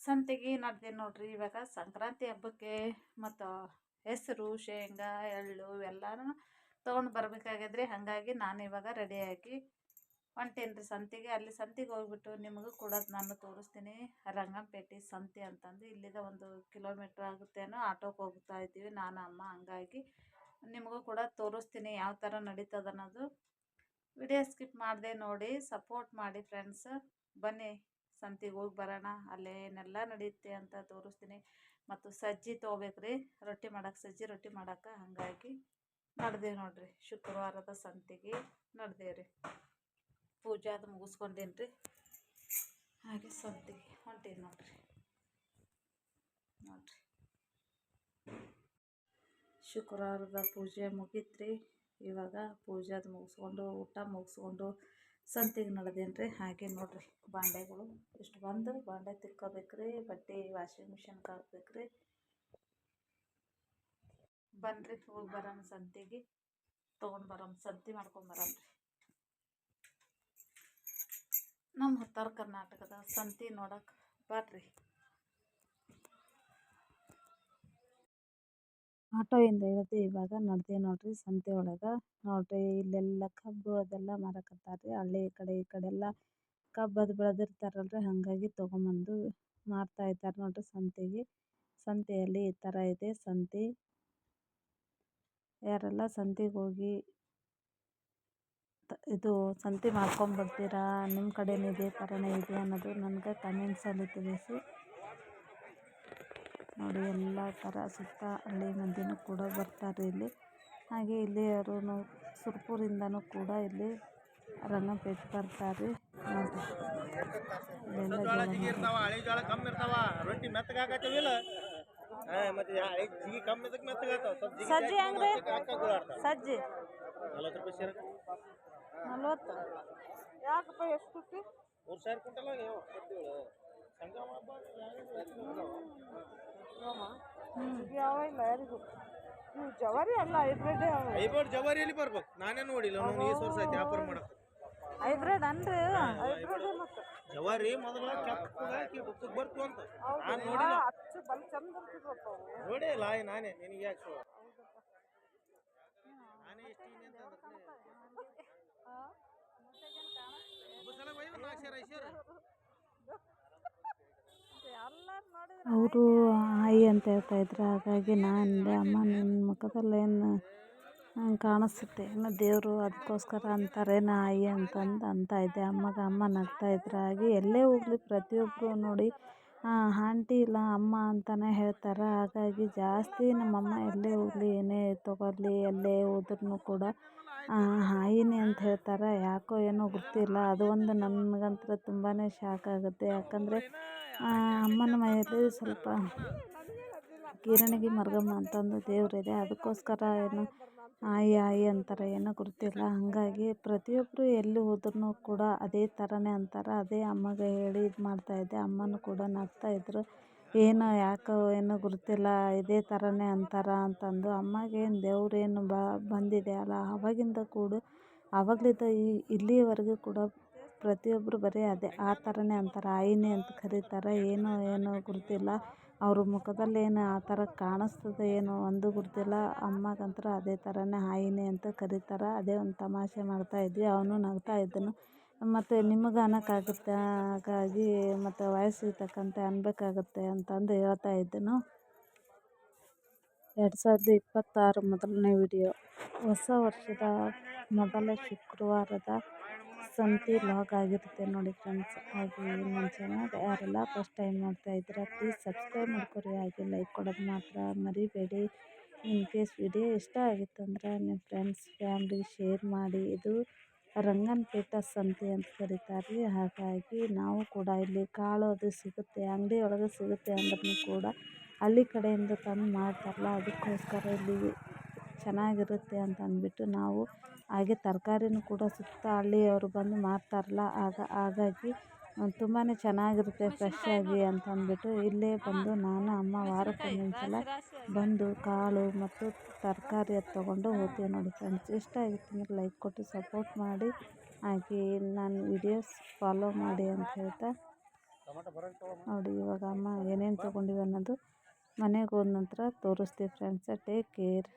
ಸಂತೆಗೆ ನಡ್ದೆ ನೋಡ್ರಿ ಇವಾಗ ಸಂಕ್ರಾಂತಿ ಹಬ್ಬಕ್ಕೆ ಮತ್ತು ಹೆಸರು, ಶೇಂಗಾ, ಎಳ್ಳು ಎಲ್ಲನೂ ತೊಗೊಂಡು ಬರಬೇಕಾಗಿದ್ರೆ ಹಾಗಾಗಿ ನಾನು ಇವಾಗ ರೆಡಿಯಾಗಿ ಹೊಂಟೇನು ರೀ ಸಂತೆಗೆ. ಅಲ್ಲಿ ಸಂತೆಗೆ ಹೋಗ್ಬಿಟ್ಟು ನಿಮಗೂ ಕೂಡ ನಾನು ತೋರಿಸ್ತೀನಿ. ರಂಗನಪೇಟೆ ಸಂತೆ ಅಂತಂದು. ಇಲ್ಲಿಂದ ಒಂದು ಕಿಲೋಮೀಟ್ರ್ ಆಗುತ್ತೇನೋ ಆಟೋಗೆ ಹೋಗ್ತಾ ಇದ್ದೀವಿ. ನಾನು, ಅಮ್ಮ ಹಂಗಾಗಿ ನಿಮಗೂ ಕೂಡ ತೋರಿಸ್ತೀನಿ ಯಾವ ಥರ ನಡೀತದೆ ಅನ್ನೋದು ವಿಡಿಯೋ ಸ್ಕಿಪ್ ಮಾಡಿದೆ ನೋಡಿ. ಸಪೋರ್ಟ್ ಮಾಡಿ ಫ್ರೆಂಡ್ಸ್ ಬನ್ನಿ. ಸಂತಿಗೆ ಹೋಗಿ ಬರೋಣ, ಅಲ್ಲೇನೆಲ್ಲ ನಡೆಯುತ್ತೆ ಅಂತ ತೋರಿಸ್ತೀನಿ. ಮತ್ತು ಸಜ್ಜಿ ತೊಗೋಬೇಕು ರೀ ರೊಟ್ಟಿ ಮಾಡೋಕೆ ಸಜ್ಜಿ, ರೊಟ್ಟಿ ಮಾಡೋಕೆ ಹಾಗಾಗಿ ನಡೆದೇವು ನೋಡಿರಿ. ಶುಕ್ರವಾರದ ಸಂತೆಗೆ ರೀ ಪೂಜೆ ಅದು ಮುಗಿಸ್ಕೊಂಡೇನು ರೀ ಹಾಗೆ ಸಂತೆಗೆ ಹೊಂಟೀವಿ ನೋಡಿರಿ. ನೋಡಿರಿ. ಶುಕ್ರವಾರದ ಪೂಜೆ ಮುಗೀತ್ರಿ. ಇವಾಗ ಪೂಜೆ ಅದು ಮುಗಿಸ್ಕೊಂಡು, ಊಟ ಮುಗಿಸ್ಕೊಂಡು ಸಂತೆಗೆ ನಡೆದೇನು ರೀ ಹಾಗೆ ನೋಡಿರಿ, ಬಾಂಡೆಗಳು ಇಷ್ಟು ಬಂದು ಬಾಂಡೆ ತಿಕ್ಕೋಬೇಕು ರೀ ಬಟ್ಟೆ ವಾಷಿಂಗ್ ಮಿಷನ್ಗೆ ಹಾಕ್ಬೇಕ್ರಿ. ಬನ್ರಿ, ಹೋಗಿ ಬರೋಣ ಸಂತೆಗೆ. ತೊಗೊಂಡು ಬರೋಣ, ಸಂತೆ ಮಾಡ್ಕೊಂಬರೋಣ ರೀ. ನಮ್ಮ ಉತ್ತರ ಕರ್ನಾಟಕದ ಸಂತೆ ನೋಡಕ್ಕೆ ಬರ್ರಿ. ಆಟೋಯಿಂದ ಇಳಿದು ಇವಾಗ ನಡೆದೆ ನೋಡ್ರಿ ಸಂತೆ ಒಳಗೆ. ನೋಡ್ರಿ ಇಲ್ಲೆಲ್ಲ ಕಬ್ಬು ಅದೆಲ್ಲ ಮಾರಕತ್ತಾರ ರೀ ಹಳ್ಳಿ ಕಡೆ ಈ ಕಡೆ ಎಲ್ಲ ಕಬ್ಬು ಅದು ಬೆಳೆದಿರ್ತಾರಲ್ರಿ. ಹಾಗಾಗಿ ತಗೊಂಬಂದು ಮಾರ್ತಾ ಇದ್ದಾರೆ ನೋಡ್ರಿ ಸಂತೆಗೆ. ಸಂತೆಯಲ್ಲಿ ಈ ಥರ ಇದೆ ಸಂತೆ. ಯಾರೆಲ್ಲ ಸಂತೆಗೆ ಹೋಗಿ ಇದು ಸಂತೆ ಮಾಡ್ಕೊಂಬರ್ತೀರಾ ನಿಮ್ಮ ಕಡೆನೂ ಇದೇ ಥರನೇ ಇದೆ ಅನ್ನೋದು ನನಗೆ ಕಮೆಂಟ್ಸಲ್ಲಿ ತಿಳಿಸಿ. ನೋಡಿ ಎಲ್ಲ ಥರ ಸುತ್ತ ಹಳ್ಳಿ ಮಂದಿನೂ ಕೂಡ ಬರ್ತಾರೆ ಇಲ್ಲಿ. ಹಾಗೆ ಇಲ್ಲಿ ಅವರು ಸುರ್ಪುರಿಂದನೂ ಕೂಡ ಇಲ್ಲಿ ರಂಗನಪೇಟೆ ಬರ್ತಾರೆ. ಸಜ್ಜಿ ಹೆಂಗ್ರಿ? ಸಜ್ಜಿ. ನಲ್ವತ್ತು ಯಾಕಪ್ಪ ಎಷ್ಟು ಮೂರು ಸಾವಿರ ಯಾವ ಇಲ್ಲ ಯಾರಿಗೂ. ಇವು ಜವಾರಿ ಅಲ್ಲ ಹೈಬ್ರಿಡ್ ಹೈಬ್ರಿಡ್ ಜವಾರಿಯಲ್ಲಿ ಬರ್ಬೇಕು? ನಾನೇ ನೋಡಿಲ್ಲ ಅವ್ನು ಈ ವರ್ಷ ಆಯ್ತು ವ್ಯಾಪಾರ ಮಾಡಕ್ಕೆ. ಹೈಬ್ರಿಡ್ ಅನ್ರಿ ಹೈಬ್ರಿಡ್ ಮತ್ತೆ. ಜವಾರಿ ಮೊದಲ ಬುಕ್ಕಕ್ಕೆ ಬರ್ತು ಅಂತ. ನಾನು ನೋಡಿಲ್ಲ. ಅಚ್ಚು ಬಲ್ ಚಂದ ಬರ್ತಿದ್ವಪ್ಪ ಅವು ನೋಡೇ ಇಲ್ಲ ಆಯ್ ನಾನೇ ನಿನಗೆ ಯಾಕೆ ಶೋ? ನಾನೇ ಅವರು ಆಯಿ ಅಂತ ಹೇಳ್ತಾ ಇದ್ರು. ಹಾಗಾಗಿ ನಾನು ಅಂದೆ ಅಮ್ಮ ನಿನ್ನ ಮುಖದಲ್ಲೇನು ಕಾಣಿಸುತ್ತೆ? ಏನೋ ದೇವರು ಅದಕ್ಕೋಸ್ಕರ ಅಂತಾರೇನು ಆಯಿ ಅಂತಂದು ಅಂತ ಇದ್ದೆ. ಅಮ್ಮಗೆ ಅಮ್ಮ ನಗ್ತಾ ಇದ್ರು. ಹಾಗೆ ಎಲ್ಲೇ ಹೋಗಲಿ ಪ್ರತಿಯೊಬ್ಬರು ನೋಡಿ ಆಂಟಿ ಇಲ್ಲ ಅಮ್ಮ ಅಂತಲೇ ಹೇಳ್ತಾರೆ. ಹಾಗಾಗಿ ಜಾಸ್ತಿ ನಮ್ಮಮ್ಮ ಎಲ್ಲೇ ಹೋಗಲಿ ಏನೇ ತಗೊಳ್ಳಿ ಎಲ್ಲೇ ಹೋದ್ರೂ ಕೂಡ ಆಯಿನೇ ಅಂತ ಹೇಳ್ತಾರೆ. ಯಾಕೋ ಏನೋ ಗೊತ್ತಿಲ್ಲ. ಅದು ಒಂದು ನನಗಂತೂ ತುಂಬಾ ಶಾಕ್ ಆಗುತ್ತೆ. ಯಾಕಂದರೆ ಅಮ್ಮನ ಮನೆಯಲ್ಲಿ ಸ್ವಲ್ಪ ಕಿರಣಗಿ ಮರ್ಗಮ್ಮ ಅಂತಂದು ದೇವರಿದೆ. ಅದಕ್ಕೋಸ್ಕರ ಏನು ಆಯಿ ಆಯಿ ಅಂತಾರೆ. ಏನೋ ಗೊತ್ತಿಲ್ಲ. ಹಾಗಾಗಿ ಪ್ರತಿಯೊಬ್ಬರು ಎಲ್ಲಿ ಹೋದ್ರೂ ಕೂಡ ಅದೇ ಥರನೇ ಅಂತಾರೆ. ಅದೇ ಅಮ್ಮಗೆ ಹೇಳಿ ಇದು. ಮಾಡ್ತಾಯಿದ್ದೆ ಅಮ್ಮನೂ ಕೂಡ ನಗ್ತಾಯಿದ್ರು ಏನೋ ಯಾಕೋ ಏನೋ ಗೊತ್ತಿಲ್ಲ ಇದೇ ಥರನೇ ಅಂತಾರೆ ಅಂತಂದು ಅಮ್ಮಗೇನು ದೇವ್ರು ಏನು ಬಂದಿದೆ ಅಲ್ಲ ಆವಾಗಿಂದ ಕೂಡ ಆವಾಗಲಿದ್ದ ಈ ಇಲ್ಲಿಯವರೆಗೂ ಕೂಡ ಪ್ರತಿಯೊಬ್ಬರು ಬರೀ ಅದೇ, ಆ ಥರನೇ ಅಂತಾರೆ, ಆಯಿನೇ ಅಂತ ಕರೀತಾರೆ, ಏನೋ ಏನೋ ಗೊತ್ತಿಲ್ಲ ಅವ್ರ ಮುಖದಲ್ಲಿ ಏನು ಆ ಥರ ಕಾಣಿಸ್ತದೆ ಏನೋ ಒಂದು ಗೊತ್ತಿಲ್ಲ ಅಮ್ಮಗಂತೂ ಅದೇ ಥರನೇ ಆಯಿನೇ ಅಂತ ಕರೀತಾರೆ, ಅದೇ ಒಂದು ತಮಾಷೆ ಮಾಡ್ತಾಯಿದ್ವಿ ಅವನು ನಗ್ತಾ ಇದ್ದನು. ಮತ್ತು ನಿಮಗೆ ಅನ್ನೋಕ್ಕಾಗುತ್ತೆ ಹಾಗಾಗಿ ಮತ್ತು ವಯಸ್ಸಿಗೆ ತಕ್ಕಂತೆ ಅನ್ಬೇಕಾಗುತ್ತೆ ಅಂತಂದು ಹೇಳ್ತಾ ಇದ್ದನು. ಎರಡು ಸಾವಿರದ ಇಪ್ಪತ್ತಾರು ಮೊದಲನೇ ವಿಡಿಯೋ. ಹೊಸ ವರ್ಷದ ಮೊದಲ ಶುಕ್ರವಾರದ ಸಂತಿ ಲಾಗ್ ಆಗಿರುತ್ತೆ ನೋಡಿ ಫ್ರೆಂಡ್ಸ್. ಹಾಗೆ ನನ್ನ ಚಾನಲ್ ಯಾರೆಲ್ಲ ಫಸ್ಟ್ ಟೈಮ್ ನೋಡ್ತಾ ಇದ್ದೀರಾ ಪ್ಲೀಸ್ ಸಬ್ಸ್ಕ್ರೈಬ್ ಮಾಡ್ಕೊರಿ ಹಾಗೆ ಲೈಕ್ ಕೊಡೋದು ಮಾತ್ರ ಮರಿಬೇಡಿ. ಇನ್ ಕೇಸ್ ವಿಡಿಯೋ ಇಷ್ಟ ಆಗಿತ್ತು ನಿಮ್ಮ ಫ್ರೆಂಡ್ಸ್ ಫ್ಯಾಮ್ಲಿ ಶೇರ್ ಮಾಡಿ. ಇದು ರಂಗನಪೇಟ ಸಂತೆ ಅಂತ ಕರೀತಾರೆ ಹಾಗಾಗಿ ನಾವು ಕೂಡ ಇಲ್ಲಿ ಕಾಳು ಅದು ಸಿಗುತ್ತೆ ಅಂಗಡಿ ಒಳಗೆ ಸಿಗುತ್ತೆ ಅಂದ್ರೂ ಕೂಡ ಹಳ್ಳಿ ಕಡೆಯಿಂದ ತಂದು ಮಾಡ್ತಾರಲ್ಲ, ಅದಕ್ಕೋಸ್ಕರ ಇಲ್ಲಿ ಚೆನ್ನಾಗಿರುತ್ತೆ ಅಂತ ಅಂದ್ಬಿಟ್ಟು ನಾವು ಹಾಗೆ ತರಕಾರಿನೂ ಕೂಡ ಸುತ್ತ ಹಳ್ಳಿಯವ್ರು ಬಂದು ಮಾರ್ತಾರಲ್ಲ, ಆಗ ಹಾಗಾಗಿ ತುಂಬಾ ಚೆನ್ನಾಗಿರುತ್ತೆ ಫ್ರೆಶ್ಶಾಗಿ ಅಂತ ಅಂದ್ಬಿಟ್ಟು ಇಲ್ಲೇ ಬಂದು ನಾನು, ಅಮ್ಮ ವಾರಕ್ಕೊಂದೊಂದು ಸಲ ಬಂದು ಕಾಳು ಮತ್ತು ತರಕಾರಿ ಅದು ತೊಗೊಂಡು ಹೋಗ್ತೀವಿ ನೋಡಿ ಫ್ರೆಂಡ್ಸ್ ಇಷ್ಟ ಆಗಿತ್ತು ಅಂದರೆ ಲೈಕ್ ಕೊಟ್ಟು ಸಪೋರ್ಟ್ ಮಾಡಿ. ಹಾಗೆ ನನ್ನ ವಿಡಿಯೋಸ್ ಫಾಲೋ ಮಾಡಿ ಅಂತ ಹೇಳ್ತಾ. ನೋಡಿ ಇವಾಗ ಅಮ್ಮ ಏನೇನು ತೊಗೊಂಡಿವಿ ಅನ್ನೋದು ಮನೆಗೆ ಹೋದ ನಂತರ ತೋರಿಸ್ತೀವಿ ಫ್ರೆಂಡ್ಸ ಟೇಕ್ ಕೇರ್